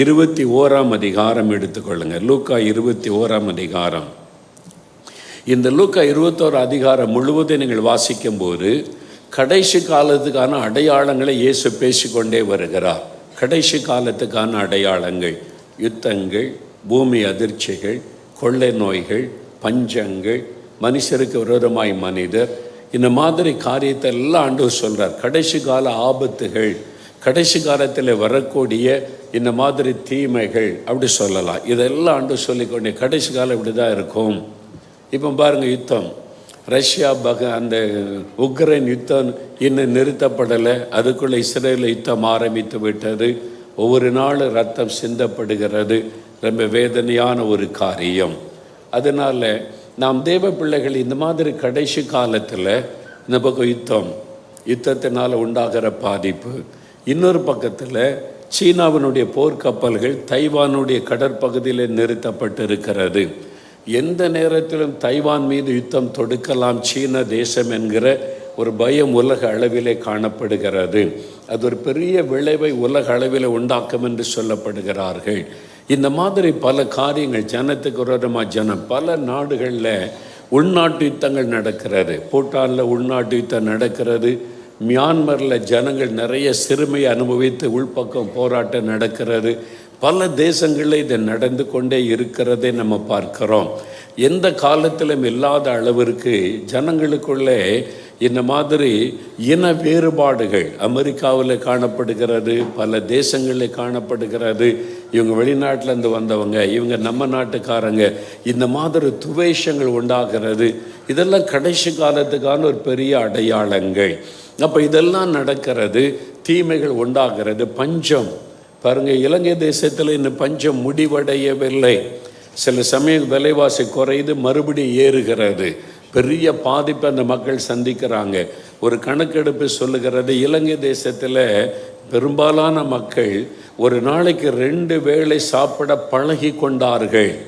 இருபத்தி ஓராம் அதிகாரம் எடுத்துக்கொள்ளுங்க. லூக்கா இருபத்தி ஓராம் அதிகாரம். இந்த லூக்கா இருபத்தோரு அதிகாரம் முழுவதும் நீங்கள் வாசிக்கும்போது கடைசி காலத்துக்கான அடையாளங்களை இயேசு பேசிக்கொண்டே வருகிறார். கடைசி காலத்துக்கான அடையாளங்கள் யுத்தங்கள் பூமி அதிர்ச்சிகள் கொள்ளை நோய்கள் பஞ்சங்கள் மனுஷருக்கு விரோதமாய் மனிதர். இந்த மாதிரி காரியத்தை எல்லாம் ஆண்டு சொல்கிறார் கடைசி கால ஆபத்துகள் கடைசி காலத்தில் வரக்கூடிய இந்த மாதிரி தீமைகள் அப்படி சொல்லலாம். இதெல்லாம் ஆண்டு சொல்லிக்கொண்டே கடைசி காலம் இப்படி தான் இருக்கும். இப்போ பாருங்கள் யுத்தம். ரஷ்யா பக அந்த உக்ரைன் யுத்தம் இன்னும் நிறுத்தப்படலை. அதுக்குள்ளே இஸ்ரேலில் யுத்தம் ஆரம்பித்து விட்டது. ஒவ்வொரு நாள் ரத்தம் சிந்தப்படுகிறது. ரொம்ப வேதனையான ஒரு காரியம். அதனால் நாம் தேவ பிள்ளைகள் இந்த மாதிரி கடைசி காலத்தில் இந்த பக்கம் யுத்தம். யுத்தத்தினால் உண்டாகிற பாதிப்பு. இன்னொரு பக்கத்தில் சீனாவினுடைய போர்க்கப்பல்கள் தைவானுடைய கடற்பகுதியில் நிறுத்தப்பட்டிருக்கிறது. எந்த நேரத்திலும் தைவான் மீது யுத்தம் தொடுக்கலாம் சீன தேசம் என்கிற ஒரு பயம் உலக அளவிலே காணப்படுகிறது. அது ஒரு பெரிய விளைவை உலக அளவில் உண்டாக்கும் என்று சொல்லப்படுகிறார்கள். இந்த மாதிரி பல காரியங்கள் ஜனத்துக்கு விரோதமாக ஜனம் பல நாடுகளில் உள்நாட்டு யுத்தங்கள் நடக்கிறது. பூட்டானில் உள்நாட்டு யுத்தம் நடக்கிறது. மியான்மரில் ஜனங்கள் நிறைய சிறுமையை அனுபவித்து உள்பக்கம் போராட்டம் நடக்கிறது. பல தேசங்களில் இது நடந்து கொண்டே இருக்கிறதை நம்ம பார்க்கிறோம். எந்த காலத்திலும் இல்லாத அளவிற்கு ஜனங்களுக்குள்ளே இந்த மாதிரி இன வேறுபாடுகள் அமெரிக்காவில் காணப்படுகிறது பல தேசங்களில் காணப்படுகிறது. இவங்க வெளிநாட்டிலேருந்து வந்தவங்க இவங்க நம்ம நாட்டுக்காரங்க இந்த மாதிரி துவேஷங்கள் உண்டாகிறது. இதெல்லாம் கடைசி காலத்துக்கான ஒரு பெரிய அடையாளங்கள். அப்போ இதெல்லாம் நடக்கிறது தீமைகள் உண்டாகிறது. பஞ்சம். பாருங்கள் இலங்கை தேசத்தில் இன்னும் பஞ்சம் முடிவடையவில்லை. சில சமயம் விலைவாசி குறையுது மறுபடியும் ஏறுகிறது. பெரிய பாதிப்பை அந்த மக்கள் சந்திக்கிறாங்க. ஒரு கணக்கெடுப்பு சொல்லுகிறது இலங்கை தேசத்தில் பெரும்பாலான மக்கள் ஒரு நாளைக்கு ரெண்டு வேளை சாப்பிட பழகி கொண்டார்கள்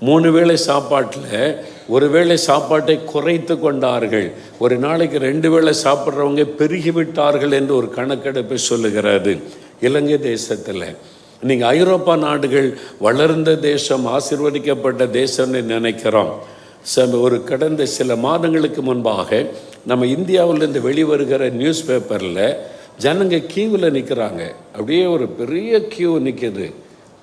மூணு வேளை சாப்பாட்டில் ஒரு வேளை சாப்பாட்டை குறைத்து கொண்டார்கள். ஒரு நாளைக்கு ரெண்டு வேளை சாப்பிட்றவங்க பெருகிவிட்டார்கள் என்று ஒரு கணக்கெடுப்பை சொல்லுகிறது. இலங்கை தேசத்தில். நீங்கள் ஐரோப்பா நாடுகள் வளர்ந்த தேசம் ஆசிர்வதிக்கப்பட்ட தேசம்னு நினைக்கிறோம். ச ஒரு கடந்த சில மாதங்களுக்கு முன்பாக நம்ம இந்தியாவிலேருந்து வெளிவருகிற நியூஸ் பேப்பரில் ஜனங்க கியூவில் நிற்கிறாங்க அப்படியே ஒரு பெரிய கியூ நிற்கிது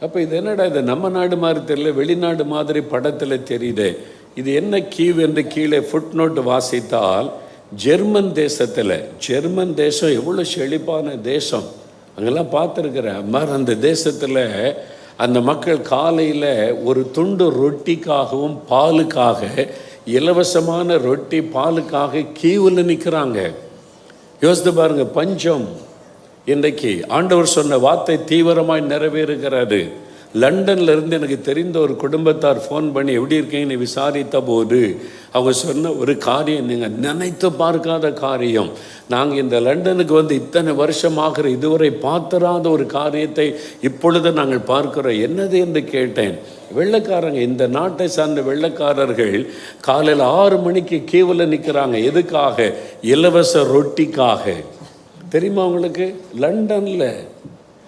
அப்போ இது என்னடா இது? நம்ம நாடு மாதிரி தெரியல வெளிநாடு மாதிரி படத்தில் தெரியுதே. இது என்ன கீவ் என்று கீழே ஃபுட் நோட் வாசித்தால் ஜெர்மன் தேசத்தில் ஜெர்மன் தேசம் எவ்வளோ செழிப்பான தேசம். அங்கெல்லாம் பார்த்துருக்குறேன். மாதிரி அந்த தேசத்தில் அந்த மக்கள் காலையில் ஒரு துண்டு ரொட்டிக்காகவும் பாலுக்காக இலவசமான ரொட்டி பாலுக்காக கீவில் நிற்கிறாங்க யோசித்து பாருங்கள் பஞ்சம். இன்றைக்கு ஆண்டவர் சொன்ன வார்த்தை தீவிரமாய் நிறைவேறுகிறது. லண்டன்ல இருந்து எனக்கு தெரிந்த ஒரு குடும்பத்தார் ஃபோன் பண்ணி எப்படி இருக்கீங்கன்னு விசாரித்த போது அவங்க சொன்ன ஒரு காரியம் நீங்கள் நினைத்து பார்க்காத காரியம். நாங்கள் இந்த லண்டனுக்கு வந்து இத்தனை வருஷமாகிற இதுவரை பார்த்தராத ஒரு காரியத்தை இப்பொழுது நாங்கள் பார்க்கிறோம். என்னது என்று கேட்டேன். வெள்ளைக்காரங்க இந்த நாட்டை சார்ந்த வெள்ளைக்காரர்கள் காலையில் ஆறு மணிக்கு கீவில் நிற்கிறாங்க எதுக்காக? இலவச ரொட்டிக்காக. தெரியுமா உங்களுக்கு? லண்டனில்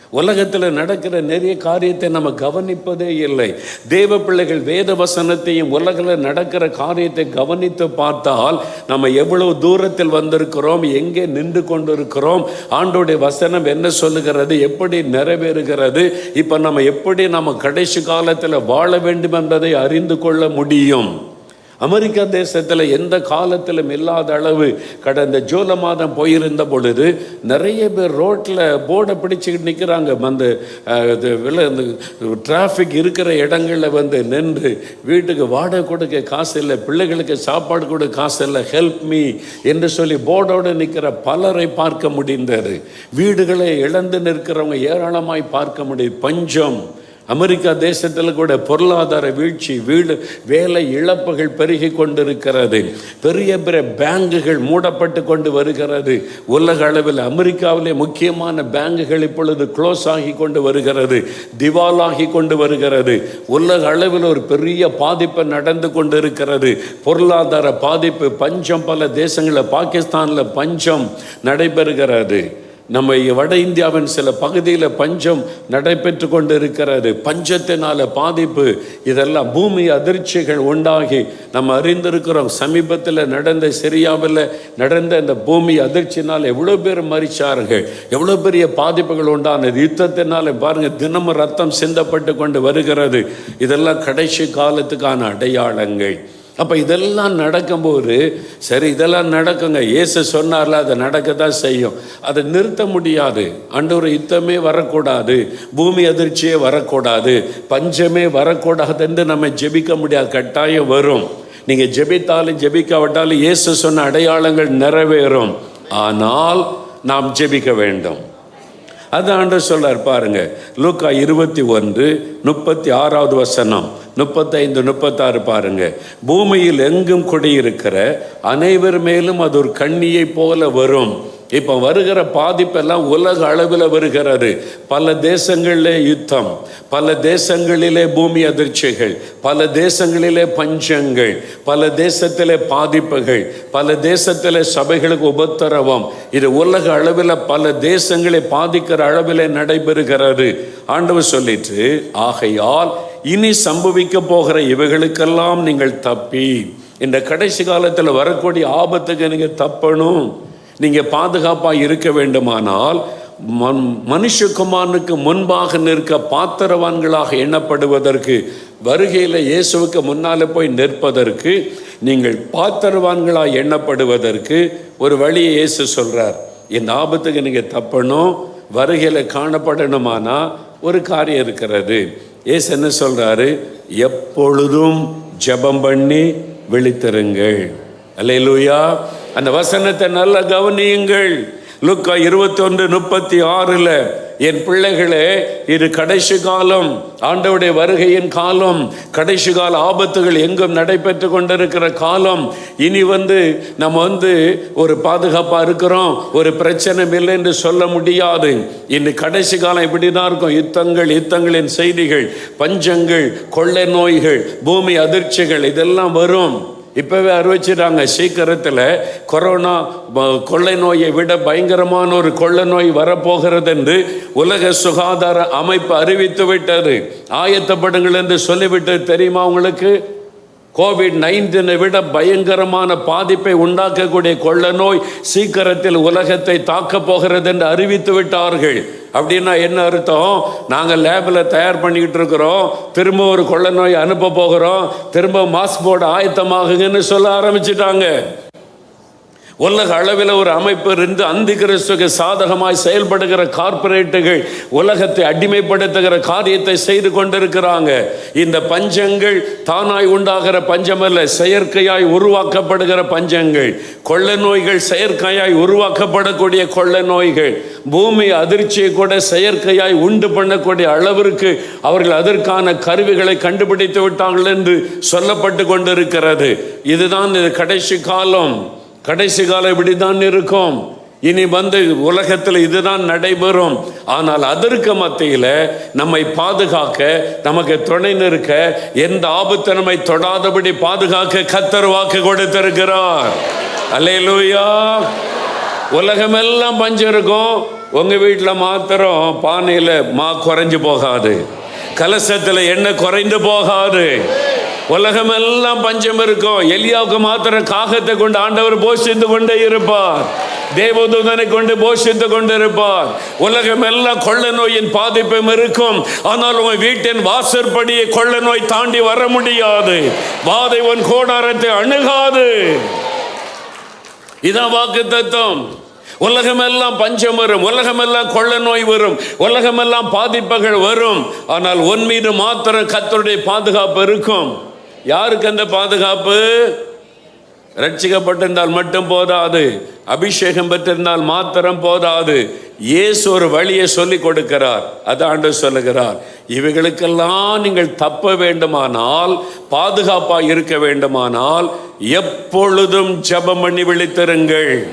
உலகத்தில் நடக்கிற நிறைய காரியத்தை நம்ம கவனிப்பதே இல்லை. தேவ பிள்ளைகள் வேத வசனத்தையும் உலகில் நடக்கிற காரியத்தை கவனித்து பார்த்தால் நம்ம எவ்வளவு தூரத்தில் வந்திருக்கிறோம் எங்கே நின்று கொண்டிருக்கிறோம் ஆண்டோடைய வசனம் என்ன சொல்லுகிறது எப்படி நிறைவேறுகிறது இப்போ நம்ம எப்படி நம்ம கடைசி காலத்தில் வாழ வேண்டும் என்பதை அறிந்து கொள்ள முடியும். அமெரிக்கா தேசத்தில் எந்த காலத்திலும் இல்லாத அளவு கடந்த ஜூலை மாதம் போயிருந்த பொழுது நிறைய பேர் ரோட்டில் போர்டை பிடிச்சிக்கிட்டு நிற்கிறாங்க அந்த இது வில டிராஃபிக் இருக்கிற இடங்களில் வந்து நின்று வீட்டுக்கு வாடகை கொடுக்க காசு இல்லை பிள்ளைகளுக்கு சாப்பாடு கொடுக்க காசு இல்லை ஹெல்ப் மீ என்று சொல்லி போர்டோடு நிற்கிற பலரை பார்க்க முடிந்தது. வீடுகளை இழந்து நிற்கிறவங்க ஏராளமாய் பார்க்க முடியும் பஞ்சம். அமெரிக்கா தேசத்தில் கூட பொருளாதார வீழ்ச்சி வீடு வேலை இழப்புகள் பெருகி கொண்டிருக்கிறது. பெரிய பெரிய பேங்குகள் மூடப்பட்டு கொண்டு வருகிறது. உலக அளவில் அமெரிக்காவிலே முக்கியமான பேங்குகள் இப்பொழுது க்ளோஸ் ஆகி கொண்டு வருகிறது. திவாலாகி கொண்டு வருகிறது. உலக அளவில் ஒரு பெரிய பாதிப்பு நடந்து கொண்டு இருக்கிறது பொருளாதார பாதிப்பு பஞ்சம். பல தேசங்களில் பாகிஸ்தானில் பஞ்சம் நடைபெறுகிறது. நம்ம வட இந்தியாவின் சில பகுதியில் பஞ்சம் நடைபெற்று கொண்டு இருக்கிறது பஞ்சத்தினால பாதிப்பு. இதெல்லாம் பூமி அதிர்ச்சிகள் உண்டாகி நம்ம அறிந்திருக்கிறோம். சமீபத்தில் நடந்த சிரியாவில் நடந்த இந்த பூமி அதிர்ச்சினால் எவ்வளோ பேர் மறிச்சார்கள் எவ்வளோ பெரிய பாதிப்புகள் உண்டானது. யுத்தத்தினால பாருங்கள் தினமும் ரத்தம் சிந்தப்பட்டு கொண்டு வருகிறது. இதெல்லாம் கடைசி காலத்துக்கான அடையாளங்கள். அப்போ இதெல்லாம் நடக்கும்போது சரி இதெல்லாம் நடக்குங்க. இயேசு சொன்னார்ல அதை நடக்க தான் செய்யும். அதை நிறுத்த முடியாது. அண்டவர் யுத்தமே வரக்கூடாது. பூமி அதிர்ச்சியே வரக்கூடாது. பஞ்சமே வரக்கூடாதுன்னு நம்ம ஜெபிக்க முடியாது. கட்டாயம் வரும். நீங்கள் ஜெபித்தாலும் ஜெபிக்காவிட்டாலும் இயேசு சொன்ன அடையாளங்கள் நிறைவேறும். ஆனால் நாம் ஜெபிக்க வேண்டும். அது ஆண்டு சொல்றார் பாருங்க. லூக்கா இருபத்தி ஒன்று முப்பத்தி ஆறாவது வசனம். முப்பத்தைந்து முப்பத்தாறு பாருங்க. பூமியில் எங்கும் குடியிருக்கிற அனைவர் மேலும் அது ஒரு கண்ணியை போல வரும். இப்போ வருகிற பாதிப்பெல்லாம் உலக அளவில் வருகிறது. பல தேசங்களிலே யுத்தம் பல தேசங்களிலே பூமி அதிர்ச்சிகள் பல தேசங்களிலே பஞ்சங்கள் பல தேசத்திலே பாதிப்புகள் பல தேசத்திலே சபைகளுக்கு உபத்திரவம். இது உலக அளவில் பல தேசங்களை பாதிக்கிற அளவில் நடைபெறுகிறது. ஆண்டவர் சொல்லிட்டு ஆகையால் இனி சம்பவிக்க போகிற இவைகளுக்கெல்லாம் நீங்கள் தப்பி. இந்த கடைசி காலத்தில் வரக்கூடிய ஆபத்துக்கு நீங்கள் தப்பணும். நீங்கள் பாதுகாப்பாக இருக்க வேண்டுமானால் மன் மனுஷகுமாரனுக்கு முன்பாக நிற்க பாத்திரவான்களாக எண்ணப்படுவதற்கு வருகையில் இயேசுவுக்கு முன்னால் போய் நிற்பதற்கு நீங்கள் பாத்திரவான்களாக எண்ணப்படுவதற்கு ஒரு வழியை இயேசு சொல்கிறார் இந்த ஆபத்துக்கு நீங்கள் தப்பணும் வருகையில் காணப்படணுமானா ஒரு காரியம் இருக்கிறது. ஏசு என்ன சொல்கிறாரு எப்பொழுதும் ஜெபம் பண்ணி விழித்திருங்கள். அல்லையிலூயா அந்த வசனத்தை நல்லா கவனியுங்கள். லுக்கா இருபத்தொன்று முப்பத்தி ஆறில் என் பிள்ளைகளே இது கடைசி காலம் ஆண்டவுடைய வருகையின் காலம் கடைசி கால ஆபத்துகள் எங்கும் நடைபெற்று கொண்டிருக்கிற காலம். இனி வந்து நம்ம வந்து ஒரு பாதுகாப்பாக இருக்கிறோம் ஒரு பிரச்சனை இல்லை என்று சொல்ல முடியாது. இனி கடைசி காலம் இப்படி தான் இருக்கும். யுத்தங்கள் யுத்தங்களின் செய்திகள் பஞ்சங்கள் கொள்ளை நோய்கள் பூமி அதிர்ச்சிகள் இதெல்லாம் வரும். இப்போவே அறிவிச்சிட்டாங்க சீக்கிரத்தில் கொரோனா கொள்ளை நோயை விட பயங்கரமான ஒரு கொள்ளை நோய் வரப்போகிறது என்று உலக சுகாதார அமைப்பு அறிவித்து விட்டது. ஆயத்தப்படுங்கள் என்று சொல்லிவிட்டது தெரியுமா உங்களுக்கு? கோவிட் நைன்டீனை விட பயங்கரமான பாதிப்பை உண்டாக்கக்கூடிய கொள்ள நோய் சீக்கிரத்தில் உலகத்தை தாக்கப் போகிறது என்று அறிவித்து விட்டார்கள். அப்படின்னா என்ன அர்த்தம்? நாங்கள் லேபில் தயார் பண்ணிக்கிட்டு இருக்கிறோம். திரும்ப ஒரு கொள்ள நோய் அனுப்ப போகிறோம். திரும்ப மாஸ்க் போட ஆயத்தமாகுங்கன்னு சொல்ல ஆரம்பிச்சிட்டாங்க. உலக அளவில் ஒரு அமைப்பு இருந்து அந்தி கிறிஸ்துக்கு சாதகமாய் செயல்படுகிற கார்ப்பரேட்டுகள் உலகத்தை அடிமைப்படுத்துகிற காரியத்தை செய்து கொண்டிருக்கிறாங்க. இந்த பஞ்சங்கள் தானாய் உண்டாகிற பஞ்சமல்ல செயற்கையாய் உருவாக்கப்படுகிற பஞ்சங்கள். கொள்ள நோய்கள் செயற்கையாய் உருவாக்கப்படக்கூடிய கொள்ள நோய்கள். பூமி அதிர்ச்சியை கூட செயற்கையாய் உண்டு பண்ணக்கூடிய அளவிற்கு அவர்கள் அதற்கான கருவிகளை கண்டுபிடித்து விட்டார்கள் என்று சொல்லப்பட்டு கொண்டிருக்கிறது. இதுதான் இது கடைசி காலம். கடைசி காலம் இப்படி தான் இருக்கும். இனி வந்து உலகத்தில் இதுதான் நடைபெறும். ஆனால் அதற்கு மத்தியில் நம்மை பாதுகாக்க நமக்கு துணை நிற்க எந்த ஆபத்து நம்மை தொடாதபடி பாதுகாக்க கத்தர் வாக்கு கொடுத்திருக்கிறார். அல்லையிலூயா உலகமெல்லாம் பஞ்சம் இருக்கும் உங்கள் வீட்டில் மாத்திரம் பானையில் மா குறைஞ்சு போகாது. கலசத்தில் எண்ணெய் குறைந்து போகாது. உலகமெல்லாம் பஞ்சம் இருக்கும் எலியாவுக்கு மாத்திரம் காகத்தை கொண்டு ஆண்டவர் போஷித்து கொண்டே இருப்பார். தேவதூதனை கொண்டு போஷித்து கொண்டு இருப்பார். உலகம் எல்லாம் கொள்ள நோயின் பாதிப்பும் இருக்கும். ஆனால் உன் வீட்டின் வாசற்படியை கொள்ள நோய் தாண்டி வர முடியாது. வாதை உன் கோடாரத்தை அணுகாது. இதான் வாக்கு தத்துவம் உலகமெல்லாம் பஞ்சம் வரும். உலகமெல்லாம் கொள்ள நோய் வரும். உலகமெல்லாம் பாதிப்புகள் வரும். ஆனால் உன் மீது மாத்திரம் கத்தருடைய பாதுகாப்பு இருக்கும். யாருக்கு அந்த பாதுகாப்பு? ரட்சிக்கப்பட்டிருந்தால் மட்டும் போதாது. அபிஷேகம் பெற்றிருந்தால் மாத்திரம் போதாது. இயேசு ஒரு வழியை சொல்லி கொடுக்கிறார். அது ஆண்டு சொல்லுகிறார். இவைகளுக்கெல்லாம் நீங்கள் தப்ப வேண்டுமானால் பாதுகாப்பாக இருக்க வேண்டுமானால் எப்பொழுதும் ஜெபம் பண்ணி விழித்திருங்கள்.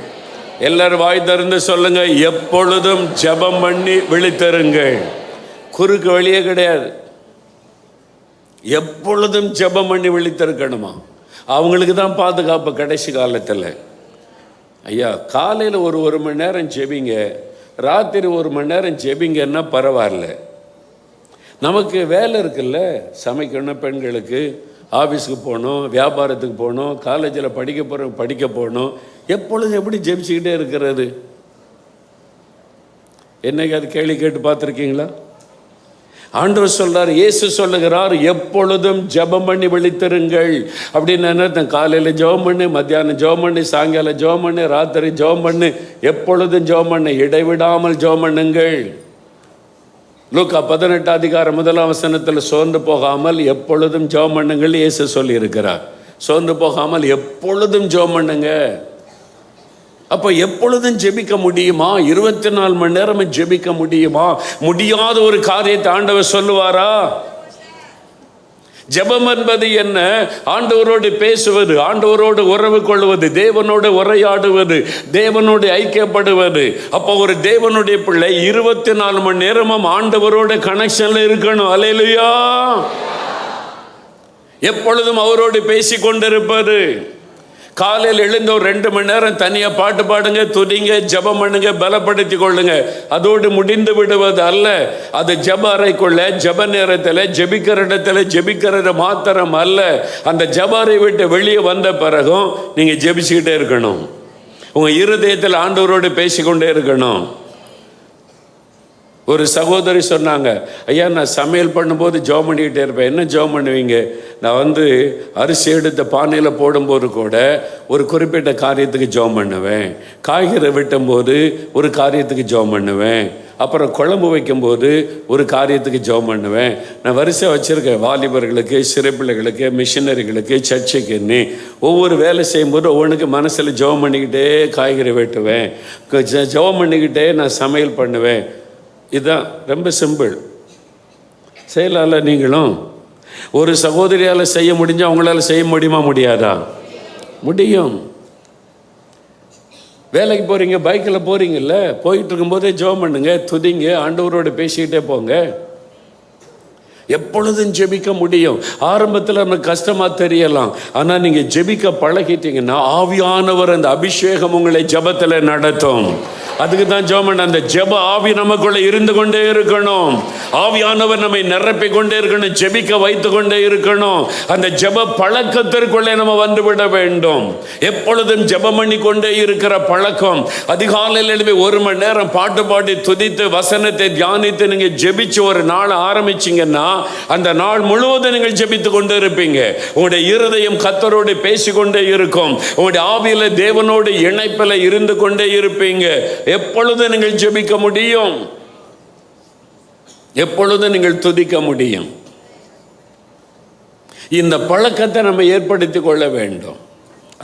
எல்லாரும் வாய் திறந்து சொல்லுங்க. எப்பொழுதும் ஜெபம் பண்ணி விழித்திருங்கள். குறுக்கு வழியே கிடையாது. எப்பொழுதும் ஜெபம் பண்ணி விழித்திருக்கணுமா? அவங்களுக்கு தான் பாதுகாப்பு கடைசி காலத்தில். ஐயா காலையில் ஒரு ஒரு மணி நேரம் ஜெபிங்க. ராத்திரி ஒரு மணி நேரம் ஜெபிங்கன்னா பரவாயில்ல. நமக்கு வேலை இருக்குல்ல? சமைக்கணும் பெண்களுக்கு ஆஃபீஸுக்கு போகணும் வியாபாரத்துக்கு போகணும் காலேஜில் படிக்க போகிற படிக்க போகணும். எப்பொழுதும் எப்படி ஜெபிச்சுக்கிட்டே இருக்கிறது? என்னைக்கு அது கேள்வி கேட்டு பார்த்துருக்கீங்களா? ஆண்டவர் சொல்றார் இயேசு சொல்லுகிறார் எப்பொழுதும் ஜெபம் பண்ணி விழித்திருங்கள். அப்படின்னு என்ன காலையில் ஜெபம் பண்ணு மத்தியானம் ஜெபம் பண்ணு சாயங்காலம் ஜெபம் பண்ணு ராத்திரி ஜெபம் பண்ணு எப்பொழுதும் ஜெபம் பண்ணு இடைவிடாமல் ஜெபம் பண்ணுங்கள். லூக்கா பதினெட்டு அதிகாரம் முதலாம் வசனத்தில் சோர்ந்து போகாமல் எப்பொழுதும் ஜெபம் பண்ணுங்கள் இயேசு சொல்லியிருக்கிறார். சோர்ந்து போகாமல் எப்பொழுதும் ஜெபம் பண்ணுங்க. அப்போ எப்பொழுதும் ஜெபிக்க முடியுமா? இருபத்தி நாலு மணி நேரம் ஜெபிக்க முடியுமா? முடியாத ஒரு காரியத்தை ஆண்டவர் சொல்லுவாரா? ஜெபம் என்பது என்ன? ஆண்டவரோடு பேசுவது ஆண்டவரோடு உறவு கொள்வது தேவனோடு உரையாடுவது தேவனோடு ஐக்கியப்படுவது. அப்போ ஒரு தேவனுடைய பிள்ளை இருபத்தி நாலு மணி நேரமும் ஆண்டவரோட கனெக்ஷன்ல இருக்கணும். அலையிலையா எப்பொழுதும் அவரோடு பேசி கொண்டிருப்பது காலையில் எழுந்த ஒரு ரெண்டு மணி நேரம் தனியாக பாட்டு பாடுங்க துதிங்க ஜெபம் பண்ணுங்க பலப்படுத்தி கொள்ளுங்க. அதோடு முடிந்து விடுவது அல்ல. அது ஜப அறைக்குள்ள ஜெப நேரத்தில் ஜபிக்கிற இடத்துல ஜபிக்கிறது மாத்திரம் அல்ல. அந்த ஜெப அறை விட்டு வெளியே வந்த பிறகும் நீங்கள் ஜெபிச்சுக்கிட்டே இருக்கணும். உங்கள் இருதயத்தில் ஆண்டவரோடு பேசிக்கொண்டே இருக்கணும். ஒரு சகோதரி சொன்னாங்க ஐயா நான் சமையல் பண்ணும்போது ஜெபம் பண்ணிக்கிட்டே இருப்பேன். என்ன ஜோம் பண்ணுவீங்க? நான் வந்து அரிசி எடுத்த பானையில் போடும்போது கூட ஒரு குறிப்பிட்ட காரியத்துக்கு ஜெபம் பண்ணுவேன். காய்கறி வெட்டும்போது ஒரு காரியத்துக்கு ஜெபம் பண்ணுவேன். அப்புறம் குழம்பு வைக்கும்போது ஒரு காரியத்துக்கு ஜெபம் பண்ணுவேன். நான் வரிசை வச்சுருக்கேன். வாலிபர்களுக்கு சிறு பிள்ளைகளுக்கு மிஷினரிகளுக்கு சர்ச்சைக்குன்னு. ஒவ்வொரு வேலை செய்யும்போது ஒவ்வொன்றுக்கு மனசில் ஜெபம் பண்ணிக்கிட்டே காய்கறி வெட்டுவேன். ஜோம் ஜெபம் பண்ணிக்கிட்டே நான் சமையல் பண்ணுவேன். இதுதான் ரொம்ப சிம்பிள். செய்யலாம்ல நீங்களும் ஒரு சகோதரியால் செய்ய முடிஞ்சால் அவங்களால செய்ய முடியுமா முடியாதா? முடியும். வேலைக்கு போகிறீங்க பைக்கில் போகிறீங்கல்ல போயிட்டு இருக்கும்போதே ஜெபம் பண்ணுங்க துதிங்க ஆண்டவரோட பேசிக்கிட்டே போங்க. எப்பொழுதும் ஜெபிக்க முடியும். ஆரம்பத்தில் நமக்கு கஷ்டமாக தெரியலாம். ஆனால் நீங்கள் ஜெபிக்க பழகிட்டீங்கன்னா ஆவியானவர் அந்த அபிஷேகம் உங்களை ஜெபத்தில் நடத்தும். அதுக்கு தான் ஜோமன் அந்த ஜெப ஆவி நமக்குள்ள இருந்து கொண்டே இருக்கணும். ஆவியானவர் நம்மை நிரப்பி கொண்டே இருக்கணும் ஜெபிக்க வைத்து கொண்டே இருக்கணும். அந்த ஜெப பழக்கத்திற்குள்ளே நம்ம வந்துவிட வேண்டும். எப்பொழுதும் ஜெபம் பண்ணி கொண்டே இருக்கிற பழக்கம். அதிகாலையில் எழுப்பி ஒரு மணி நேரம் பாட்டு பாடி துதித்து வசனத்தை தியானித்து நீங்கள் ஜெபிச்சு ஒரு நாள் ஆரம்பிச்சீங்கன்னா அந்த நாள் முழுவதும் நீங்கள் ஜெபித்து கொண்டு இருப்பீங்க. உங்களுடைய இருதயம் கத்தரோடு பேசிக்கொண்டே இருக்கும். உங்களுடைய ஆவியில் தேவனோடு இணைப்பில் இருந்து கொண்டே இருப்பீங்க. எப்பொழுது நீங்கள் ஜெபிக்க முடியும்? எப்பொழுது நீங்கள் துதிக்க முடியும்? இந்த பழக்கத்தை நம்ம ஏற்படுத்தி கொள்ள வேண்டும்.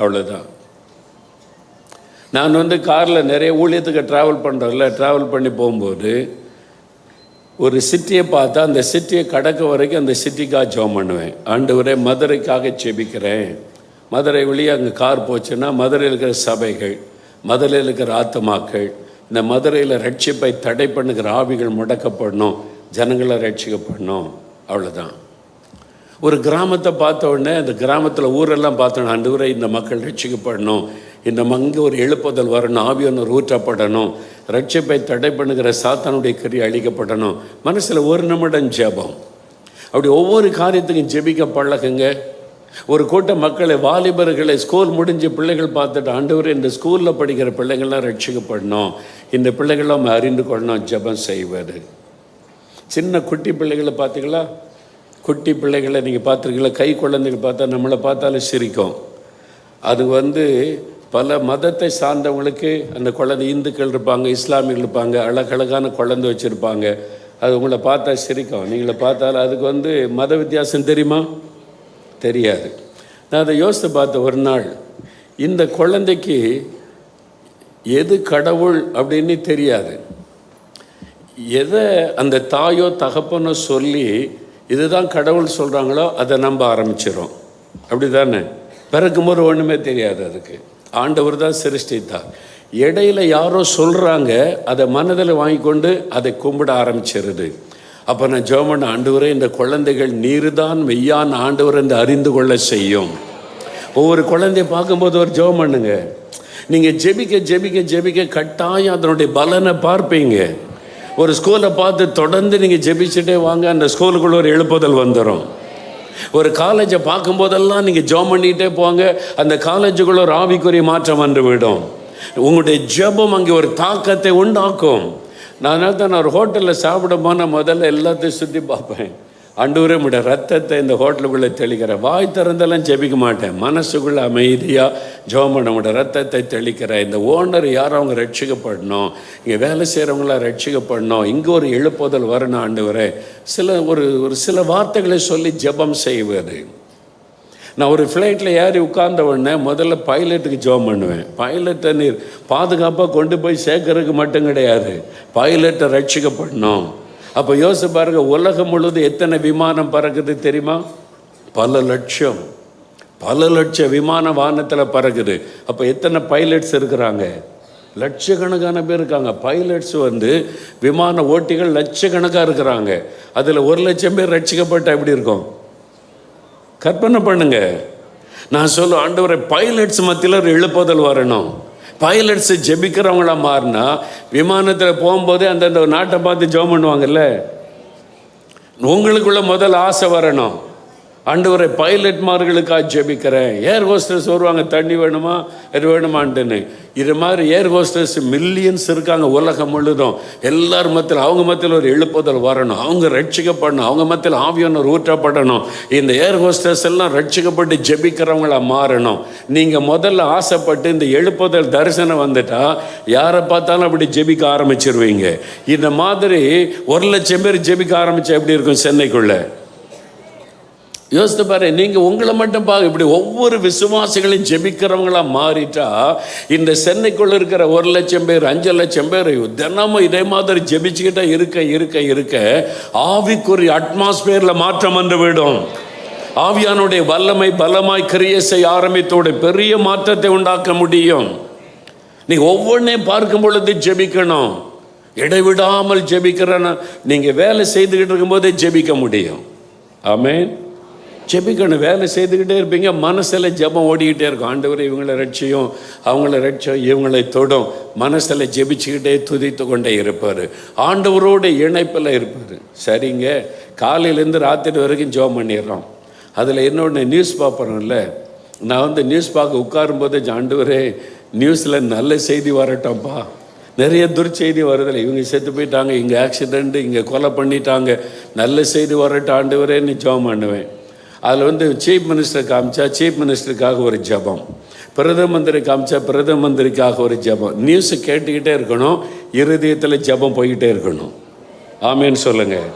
அவ்வளோதான் நான் வந்து காரில் நிறைய ஊழியத்துக்கு ட்ராவல் பண்ணுறதில்ல ட்ராவல் பண்ணி போகும்போது ஒரு சிட்டியை பார்த்தா அந்த சிட்டியை கடக்க வரைக்கும் அந்த சிட்டிக்காக ஜோம் பண்ணுவேன். ஆண்டவரே மதுரைக்காக ஜெபிக்கிறேன். மதுரை வழியே அங்கே கார் போச்சுன்னா மதுரையில் இருக்கிற சபைகள் மதுரையில் இருக்கிற ஆத்துமாக்கள் இந்த மதுரையில் ரட்சிப்பை தடை பண்ணுகிற ஆவிகள் முடக்கப்படணும் ஜனங்களை ரட்சிக்கப்படணும் அவ்வளோதான் ஒரு கிராமத்தை பார்த்த உடனே அந்த கிராமத்தில் ஊரெல்லாம் பார்த்தோம் ஆண்டவரே இந்த மக்கள் ரட்சிக்கப்படணும் இந்த மங்க ஒரு எழுப்புதல் வரணும் ஆவியானவர் ஊற்றப்படணும் ரட்சிப்பை தடை பண்ணுகிற சாத்தானுடைய கறி அழிக்கப்படணும். மனசில் ஒரு நிமிடம் ஜெபம். அப்படி ஒவ்வொரு காரியத்துக்கும் ஜெபிக்க பழகுங்க ஒரு கூட்டம் மக்களை வாலிபர்களை ஸ்கூல் முடிஞ்ச பிள்ளைகள் பார்த்துட்டு ஆண்டவர் இந்த ஸ்கூலில் படிக்கிற பிள்ளைகள்லாம் ரட்சிக்கப்படணும். இந்த பிள்ளைகளும் நம்ம அறிந்து கொள்ளணும் ஜெபம் செய்வது. சின்ன குட்டி பிள்ளைகளை பார்த்தீங்களா? குட்டி பிள்ளைகளை நீங்கள் பார்த்துருக்கீங்களா? கை குழந்தைகள் பார்த்தா நம்மளை பார்த்தாலே சிரிக்கும். அது வந்து பல மதத்தை சார்ந்தவங்களுக்கு அந்த குழந்தை இந்துக்கள் இருப்பாங்க இஸ்லாமியர்கள் இருப்பாங்க அழகழகான குழந்தை வச்சுருப்பாங்க. அது உங்களை பார்த்தா சிரிக்கும். நீங்களை பார்த்தாலும் அதுக்கு வந்து மத வித்தியாசம் தெரியுமா? தெரியாது. நான் அதை யோசித்து பார்த்த ஒரு நாள் இந்த குழந்தைக்கு எது கடவுள் அப்படின்னு தெரியாது. எதை அந்த தாயோ தகப்பனோ சொல்லி இதுதான் கடவுள் சொல்கிறாங்களோ அதை நம்ப ஆரம்பிச்சிடும் அப்படி தானே பிறக்கும்போது ஒன்றுமே தெரியாது அதுக்கு. ஆண்டவர் தான் சிருஷ்டித்தார். இடையில யாரோ சொல்கிறாங்க அதை மனதில் வாங்கி கொண்டு அதை கும்பிட ஆரம்பிச்சிருது. அப்போ நான் ஜோமன் ஆண்டவரே இந்த குழந்தைகள் நீர்தான் மெய்யான் ஆண்டவர் என்று அறிந்து கொள்ள செய்யும். ஒவ்வொரு குழந்தைய பார்க்கும்போது ஒரு ஜெபம் பண்ணுங்க. நீங்கள் ஜெபிக்க ஜெபிக்க ஜெபிக்க கட்டாயம் அதனுடைய பலனை பார்ப்பீங்க. ஒரு ஸ்கூலை பார்த்து தொடர்ந்து நீங்கள் ஜெபிச்சுட்டே வாங்க அந்த ஸ்கூலுக்குள்ள ஒரு எழுப்புதல் வந்துடும் ஒரு காலேஜை பார்க்கும்போதெல்லாம் நீங்கள் ஜோம் பண்ணிகிட்டே போங்க அந்த காலேஜுக்குள்ள ஒரு ஆவிக்குரிய மாற்றம் வந்து விடும் உங்களுடைய ஜெபம் அங்கே ஒரு தாக்கத்தை உண்டாக்கும். நான் அதனால தான் நான் ஒரு ஹோட்டலில் சாப்பிட போனால் முதல்ல எல்லாத்தையும் சுற்றி பார்ப்பேன். அண்டூரே ரத்தத்தை இந்த ஹோட்டலுக்குள்ளே தெளிக்கிறேன் வாய் திறந்தெல்லாம் ஜெபிக்க மாட்டேன். மனசுக்குள்ளே அமைதியாக ஜோமன் ரத்தத்தை தெளிக்கிறேன் இந்த ஓனர் யாரும் அவங்க ரட்சிக்கப்படணும்? இங்கே வேலை செய்கிறவங்களாம் ரட்சிக்கப்படணும்? இங்கே ஒரு எழுப்புதல் வரணும் ஆண்டவரே. சில ஒரு ஒரு சில வார்த்தைகளை சொல்லி ஜெபம் செய்வது. நான் ஒரு ஃப்ளைட்டில் ஏறி உட்கார்ந்த உடனே முதல்ல பைலட்டுக்கு ஜோம் பண்ணுவேன். பைலட்டை நீர் பாதுகாப்பாக கொண்டு போய் சேர்க்கறதுக்கு மட்டும் கிடையாது. பைலட்டை ரட்சிக்கப்படணும். அப்போ யோசிச்சு பாருங்க உலகம் முழுவதும் எத்தனை விமானம் பறக்குது தெரியுமா? பல லட்சம். பல லட்சம் விமான வானத்தில் பறக்குது. அப்போ எத்தனை பைலட்ஸ் இருக்கிறாங்க? லட்சக்கணக்கான பேர் இருக்காங்க. பைலட்ஸ் வந்து விமான ஓட்டிகள் லட்சக்கணக்காக இருக்கிறாங்க. அதில் ஒரு லட்சம் பேர் ரட்சிக்கப்பட்டால் எப்படி இருக்கும்? கற்பனை பண்ணுங்க. நான் சொல்ல ஆண்டவரை பைலட்ஸ் மத்தியில் ஒரு எழுப்புதல் வரணும். பைலட்ஸ் ஜெபிக்கிறவங்களா மாறினா விமானத்தில் போகும்போதே அந்தந்த நாட்டை பார்த்து ஜெபம் பண்ணுவாங்கல்ல? உங்களுக்குள்ள முதல் ஆசை வரணும். ஆண்டவரை பைலட்மார்களுக்காக ஜெபிக்கிறேன். ஏர் ஹோஸ்டர்ஸ் வருவாங்க தண்ணி வேணுமா? இது வேணுமான்ட்டுன்னு. இது மாதிரி ஏர் ஹோஸ்டர்ஸ் மில்லியன்ஸ் இருக்காங்க உலகம் முழுதும். எல்லார் மத்தியில் அவங்க மத்தியில் ஒரு எழுப்புதல் வரணும். அவங்க ரட்சிக்கப்படணும். அவங்க மத்தியில் ஆவியானவர் ஊற்றப்படணும். இந்த ஏர் ஹோஸ்டர்ஸ் எல்லாம் ரட்சிக்கப்பட்டு ஜெபிக்கிறவங்களா மாறணும். நீங்கள் முதல்ல ஆசைப்பட்டு இந்த எழுப்புதல் தரிசனம் வந்துட்டா யாரை பார்த்தாலும் அப்படி ஜெபிக்க ஆரம்பிச்சிருவீங்க. இந்த மாதிரி ஒரு லட்சம் பேர் ஜெபிக்க ஆரம்பிச்சா எப்படி இருக்கும் சென்னைக்குள்ளே? யோசித்து பாரு நீங்கள் உங்களை மட்டும் பாருங்க இப்படி ஒவ்வொரு விசுவாசிகளையும் ஜெபிக்கிறவங்களா மாறிட்டா இந்த சென்னைக்குள்ள இருக்கிற ஒரு லட்சம் பேர் அஞ்சு லட்சம் பேர் தினமும் இதே மாதிரி ஜெபிச்சுக்கிட்டே இருக்க இருக்க இருக்க ஆவிக்குரிய அட்மாஸ்பியரில் மாற்றம் வந்து விடும். ஆவியானுடைய வல்லமை பலமாய் கிரிய செய்ய ஆரம்பித்தோட பெரிய மாற்றத்தை உண்டாக்க முடியும். நீ ஒவ்வொன்றையும் பார்க்கும் பொழுது ஜெபிக்கணும். இடைவிடாமல் ஜெபிக்கிறேன்னா நீங்கள் வேலை செய்துக்கிட்டு இருக்கும்போதே ஜெபிக்க முடியும். ஆமேன். ஜெபிக்கணும் வேலை செய்துக்கிட்டே இருப்பீங்க மனசில் ஜெபம் ஓடிக்கிட்டே இருக்கும். ஆண்டவரை இவங்களை ரட்சியும் அவங்கள ரட்சியும் இவங்களை தொடும். மனசில் ஜெபிச்சுக்கிட்டே துதித்து கொண்டே இருப்பார். ஆண்டவரோட இணைப்பில் இருப்பார். சரிங்க? காலையிலேருந்து ராத்திரி வரைக்கும் ஜெபம் பண்ணிடுறோம். அதில் இன்னொன்று நியூஸ் பார்ப்பறோம்ல நான் வந்து நியூஸ் பார்க்க உட்காரும்போது ஆண்டவரே நியூஸில் நல்ல செய்தி வரட்டோம்ப்பா. நிறைய துர்ச்செய்தி வருதில்ல இவங்க செத்து போயிட்டாங்க இங்கே ஆக்சிடெண்ட்டு இங்கே கொலை பண்ணிட்டாங்க. நல்ல செய்தி வரட்டும் ஆண்டவரேன்னு ஜெபம் பண்ணுவேன். அதில் வந்து சீஃப் மினிஸ்டர் காமிச்சா சீஃப் மினிஸ்டருக்காக ஒரு ஜெபம். பிரதம மந்திரி காமிச்சா பிரதம மந்திரிக்காக ஒரு ஜெபம். நியூஸை கேட்டுக்கிட்டே இருக்கணும் இருதயத்தில் ஜெபம் போய்கிட்டே இருக்கணும். ஆமேன்னு சொல்லுங்கள்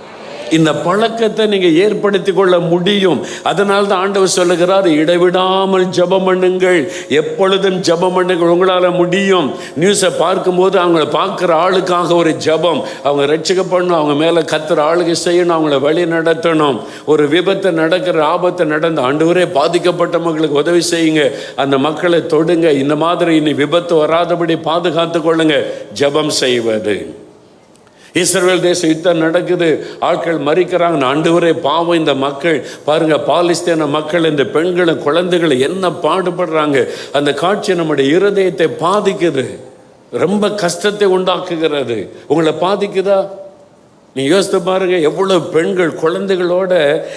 இந்த பழக்கத்தை நீங்கள் ஏற்படுத்தி கொள்ள முடியும். அதனால தான் ஆண்டவர் சொல்லுகிறார் இடைவிடாமல் ஜெபம் பண்ணுங்கள். எப்பொழுதும் ஜெபம் பண்ணுங்கள். உங்களால் முடியும். நியூஸை பார்க்கும்போது அவங்கள பார்க்குற ஆளுக்காக ஒரு ஜெபம். அவங்க ரட்சிக்கப்படணும் அவங்க மேலே கத்துற ஆளுக்கு செய்யணும். அவங்கள வழி நடத்தணும். ஒரு விபத்து நடக்கிற ஆபத்து நடந்த ஆண்டவரே பாதிக்கப்பட்ட மக்களுக்கு உதவி செய்யுங்க. அந்த மக்களை தொடுங்க. இந்த மாதிரி இனி விபத்து வராதபடி பாதுகாத்து கொள்ளுங்க. ஜெபம் செய்வது. இஸ்ரேல் தேச யுத்தம் நடக்குது. ஆட்கள் மறிக்கிறாங்க. ஆண்டவரே பாவம் இந்த மக்கள். பாருங்க பாலிஸ்தீன மக்கள் இந்த பெண்களும் குழந்தைகளை என்ன பாடுபடுறாங்க. அந்த காட்சி நம்முடைய இருதயத்தை பாதிக்குது. ரொம்ப கஷ்டத்தை உண்டாக்குகிறது. உங்களை பாதிக்குதா? நீ யோசித்து பாருங்க எவ்வளவு பெண்கள் குழந்தைகளோட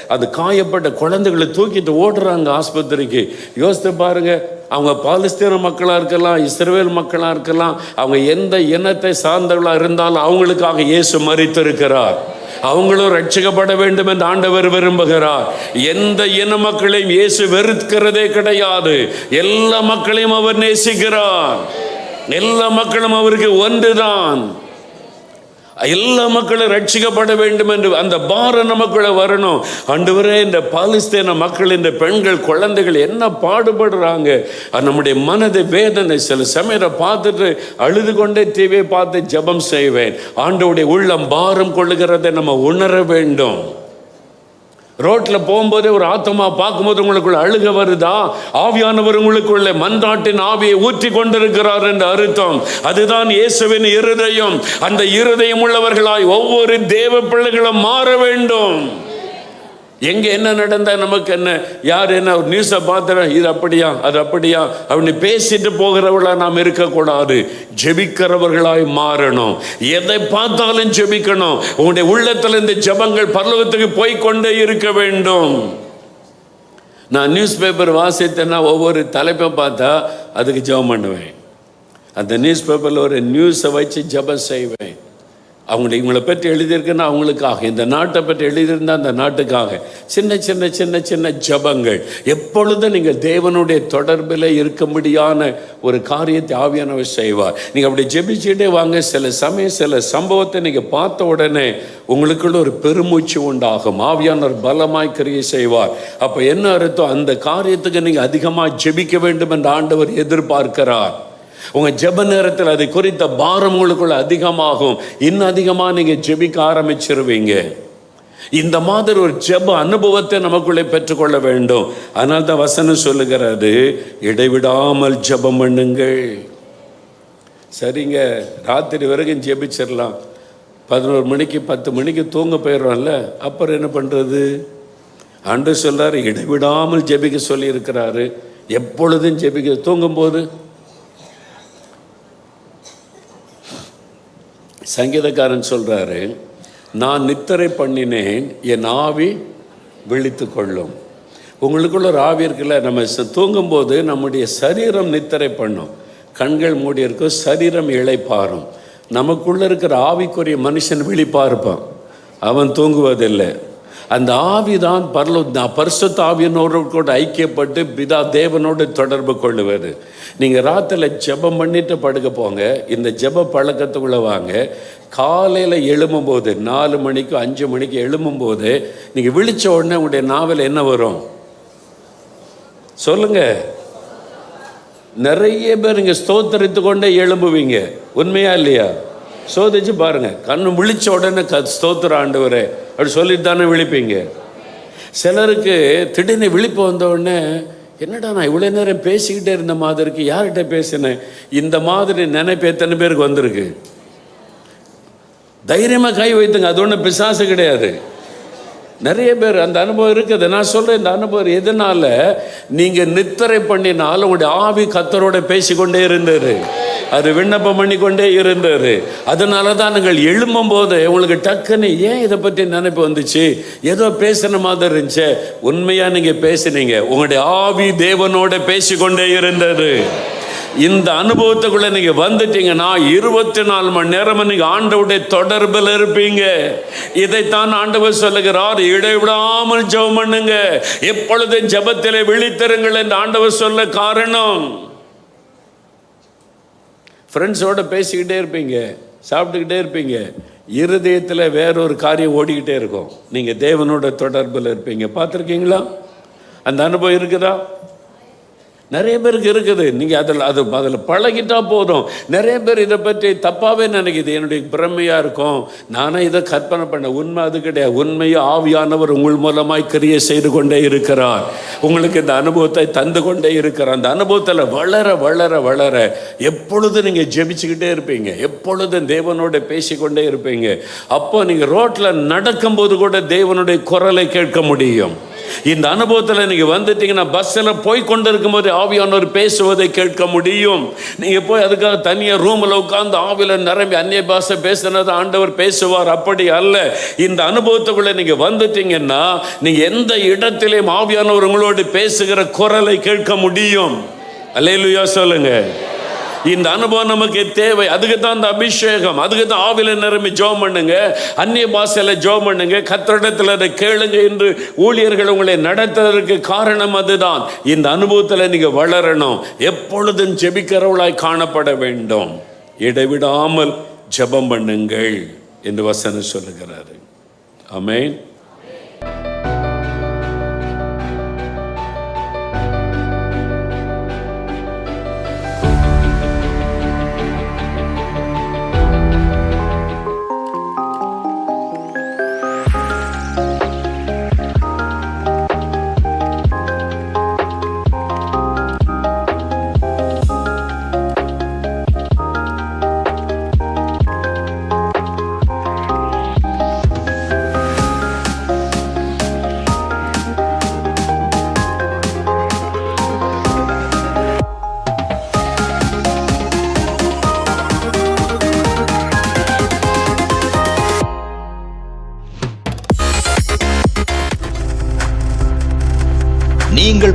அது காயப்பட்ட குழந்தைகளை தூக்கிட்டு ஓடுறாங்க ஆஸ்பத்திரிக்கு. யோசித்து பாருங்க அவங்க பாலஸ்தீன மக்களாக இருக்கலாம் இஸ்ரேல் மக்களாக இருக்கலாம் அவங்க எந்த இனத்தை சார்ந்தவர்களாக இருந்தாலும் அவங்களுக்காக இயேசு மறித்திருக்கிறார் அவங்களும் ரட்சிக்கப்பட வேண்டும் என்று ஆண்டவர் விரும்புகிறார். எந்த இன மக்களையும் இயேசு வெறுக்கிறதே கிடையாது. எல்லா மக்களையும் அவர் நேசிக்கிறார். எல்லா மக்களும் அவருக்கு ஒன்றுதான். எல்லா மக்களும் ரட்சிக்கப்பட வேண்டும் என்று அந்த பாரம் நமக்குள்ள வரணும். ஆண்டவரே இந்த பாலஸ்தீன மக்கள் இந்த பெண்கள் குழந்தைகள் என்ன பாடுபடுறாங்க? நம்முடைய மனதை வேதனை சில சமயத்தை பார்த்துட்டு அழுது கொண்டே டிவியை பார்த்து ஜெபம் செய்வேன். ஆண்டவுடைய உள்ளம் பாரம் கொள்ளுகிறதை நம்ம உணர வேண்டும். ரோட்டில் போகும்போதே ஒரு ஆத்மா பார்க்கும்போது உங்களுக்குள்ள அழுக வருதா? ஆவியானவர் உங்களுக்குள்ள மன்றாட்டின் ஆவியை ஊற்றி கொண்டிருக்கிறார் என்று அர்த்தம். அதுதான் இயேசுவின் இருதயம். அந்த இருதயம் உள்ளவர்களாய் ஒவ்வொரு தேவ பிள்ளைகளும் மாற வேண்டும். எங்கே என்ன நடந்தால் நமக்கு என்ன? யார் என்ன? ஒரு நியூஸை பார்த்துறேன் இது அப்படியா அது அப்படியா? அப்படின்னு பேசிட்டு போகிறவர்களா நாம் இருக்கக்கூடாது. ஜெபிக்கிறவர்களாய் மாறணும். எதை பார்த்தாலும் ஜெபிக்கணும். உங்களுடைய உள்ளத்துல இந்த ஜெபங்கள் பரலோகத்துக்கு போய்கொண்டே இருக்க வேண்டும். நான் நியூஸ் பேப்பர் வாசித்தேன்னா ஒவ்வொரு தலைப்பை பார்த்தா அதுக்கு ஜெபம் பண்ணுவேன். அந்த நியூஸ் பேப்பரில் ஒரு நியூஸை வச்சு ஜெபம் செய்வேன். அவங்களை இவங்களை பற்றி எழுதியிருக்குன்னா அவங்களுக்காக இந்த நாட்டை பற்றி எழுதியிருந்தா அந்த நாட்டுக்காக. சின்ன சின்ன சின்ன சின்ன ஜபங்கள். எப்பொழுதும் நீங்கள் தேவனுடைய தொடர்பில் இருக்கும்படியான ஒரு காரியத்தை ஆவியானவர் செய்வார். நீங்கள் அப்படி ஜெபிச்சுட்டே வாங்க. சில சமயம் சில சம்பவத்தை நீங்கள் பார்த்த உடனே உங்களுக்குள்ள ஒரு பெருமூச்சு உண்டாகும். ஆவியானவர் பலமாய் கிரியை செய்வார். அப்போ என்ன அர்த்தம்? அந்த காரியத்துக்கு நீங்கள் அதிகமாக ஜெபிக்க வேண்டும் என்று ஆண்டவர் எதிர்பார்க்கிறார். உங்க ஜெப நேரத்தில் அதை குறித்த பாரம் உங்களுக்குள்ள அதிகமாகும். இன்னும் அதிகமாக நீங்க ஜெபிக்க ஆரம்பிச்சிருவீங்க. இந்த மாதிரி ஒரு ஜெப அனுபவத்தை நமக்குள்ளே பெற்றுக்கொள்ள வேண்டும். அதனால தான் வசனம் சொல்லுகிறது இடைவிடாமல் ஜெபம் பண்ணுங்கள். சரிங்க ராத்திரி வரைக்கும் ஜெபிச்சிடலாம் பதினோரு மணிக்கு பத்து மணிக்கு தூங்க போயிடுறோம்ல அப்புறம் என்ன பண்றது? அன்று சொல்கிறார் இடைவிடாமல் ஜெபிக்க சொல்லி இருக்கிறாரு எப்பொழுதும் ஜெபிக்க தூங்கும்போது சங்கீதக்காரன் சொல்கிறாரு நான் நித்திரை பண்ணினேன் என் ஆவி விழித்து கொள்ளும். உங்களுக்குள்ள ஒரு ஆவி இருக்குல்ல நம்ம தூங்கும்போது நம்முடைய சரீரம் நித்திரை பண்ணும். கண்கள் மூடி இருக்கும் சரீரம் இழைப்பாரும் நமக்குள்ளே இருக்கிற ஆவிக்குரிய மனுஷன் விழிப்பாக இருப்பான். அவன் தூங்குவதில்லை. அந்த ஆவிதான் பரலோ பரிசுத்த ஆவியனோடு கூட ஐக்கியப்பட்டு பிதா தேவனோடு தொடர்பு கொள்ளுவது. நீங்கள் ராத்திரில் ஜெபம் பண்ணிட்டு படுக்க போங்க. இந்த ஜெப பழக்கத்துக்குள்ளே வாங்க. காலையில் எழும்பும்போது நாலு மணிக்கு அஞ்சு மணிக்கு எழும்பும்போது நீங்கள் விழிச்ச உடனே உங்களுடைய நாவல் என்ன வரும்? சொல்லுங்க. நிறைய பேர் இங்கே ஸ்தோத்தரித்து கொண்டே எழும்புவீங்க. உண்மையா இல்லையா? சோதிச்சு பாருங்க. கண்ணு விழிச்ச உடனே க ஸ்தோத்திர ஆண்டவரே. அப்படி சொல்லிட்டு தானே விழிப்பீங்க? சிலருக்கு திடீர்னு விழிப்பு வந்த உடனே என்னடா நான் இவ்வளோ நேரம் பேசிக்கிட்டே இருந்த மாதிரி இருக்கு. யார்கிட்ட பேசினேன்? இந்த மாதிரி நினைப்பு எத்தனை பேருக்கு வந்திருக்கு? தைரியமாக கை வைத்துங்க. அது ஒன்றும் பிசாசு கிடையாது. நிறைய பேர் அந்த அனுபவம் இருக்குது. நான் சொல்கிறேன் இந்த அனுபவம் எதனால் நீங்கள் நித்திரை பண்ணினால் உங்களுடைய ஆவி கத்தரோட பேசிக்கொண்டே இருந்தார் அது விண்ணப்பம் பண்ணி கொண்டே அதனால தான் நீங்கள் எழும்பும் போது உங்களுக்கு டக்குன்னு ஏன் இதை பற்றி நினைப்பு வந்துச்சு? ஏதோ பேசுன மாதிரி இருந்துச்சு. உண்மையாக நீங்கள் பேசுனீங்க. உங்களுடைய ஆவி தேவனோட பேசிக்கொண்டே இருந்தது. இந்த அனுபவத்துக்குள்ள நீங்க வந்துட்டீங்கன்னா இருபத்தி நாலு மணி நேரம் நீங்க ஆண்டவுடைய தொடர்பில் இருப்பீங்க. இதைத்தான் ஆண்டவர் சொல்லுகிறார். இடைவிடாமல் ஜெபம் பண்ணுங்க. எப்பொழுதும் ஜபத்தில் விழித்திருங்கள் என்று ஆண்டவர் சொல்ல காரணம். ஃப்ரெண்ட்ஸோட பேசிக்கிட்டே இருப்பீங்க. சாப்பிட்டுக்கிட்டே இருப்பீங்க. இருதயத்தில் வேறொரு காரியம் ஓடிக்கிட்டே இருக்கும். நீங்கள் தேவனோட தொடர்பில் இருப்பீங்க. பார்த்துருக்கீங்களா? அந்த அனுபவம் இருக்குதா? நிறைய பேருக்கு இருக்குது. நீங்கள் அதில் அது அதில் பழகிட்டா போதும். நிறைய பேர் இதை பற்றி தப்பாகவே நினைக்குது. என்னுடைய பிரமையாக இருக்கும். நானே இதை கற்பனை பண்ண உண்மை அது கிடையாது. உண்மையை ஆவியானவர் உங்கள் மூலமாய் கிரியை செய்து கொண்டே இருக்கிறார். உங்களுக்கு இந்த அனுபவத்தை தந்து கொண்டே இருக்கிறார். அந்த அனுபவத்தில் வளர வளர வளர எப்பொழுது நீங்கள் ஜெபிச்சுக்கிட்டே இருப்பீங்க? எப்பொழுதும் தேவனோட பேசிக்கொண்டே இருப்பீங்க? அப்போ நீங்கள் ரோட்டில் நடக்கும்போது கூட தேவனுடைய குரலை கேட்க முடியும். இந்த அனுபவத்தில் நீங்க வந்துட்டீங்கன்னா பஸ்ஸில் போய் கொண்டு இருக்கும்போது ஆவியானவர் பேசுவதை கேட்க முடியும். நீங்க போய் அதுக்காக தனியா ரூம்ல உட்கார்ந்து ஆவியில நிரம்பி அந்நிய பாஷை பேசுனது ஆண்டவர் பேசுவார். அப்படி அல்ல. இந்த அனுபவத்துக்குள்ள நீங்க வந்துட்டீங்கன்னா நீங்க எந்த இடத்திலேயும் ஆவியானவர் உங்களோடு பேசுகிற குரலை கேட்க முடியும். அல்லேலூயா சொல்லுங்க. இந்த அனுபவம் நமக்கு தேவை. அதுக்கு தான் இந்த அபிஷேகம். அதுக்கு தான் ஆவில நிரம்பி ஜோம் பண்ணுங்க. அந்நிய பாசையில் ஜோம் பண்ணுங்க. கத்திரிடத்தில் அதை கேளுங்க என்று ஊழியர்கள் உங்களை நடத்துவதற்கு காரணம் அதுதான். இந்த அனுபவத்தில் நீங்கள் வளரணும். எப்பொழுதும் ஜெபிக்கிறவளாய் காணப்பட வேண்டும். இடைவிடாமல் ஜெபம் பண்ணுங்கள் என்று வசனம் சொல்லுகிறாரு. அமேன்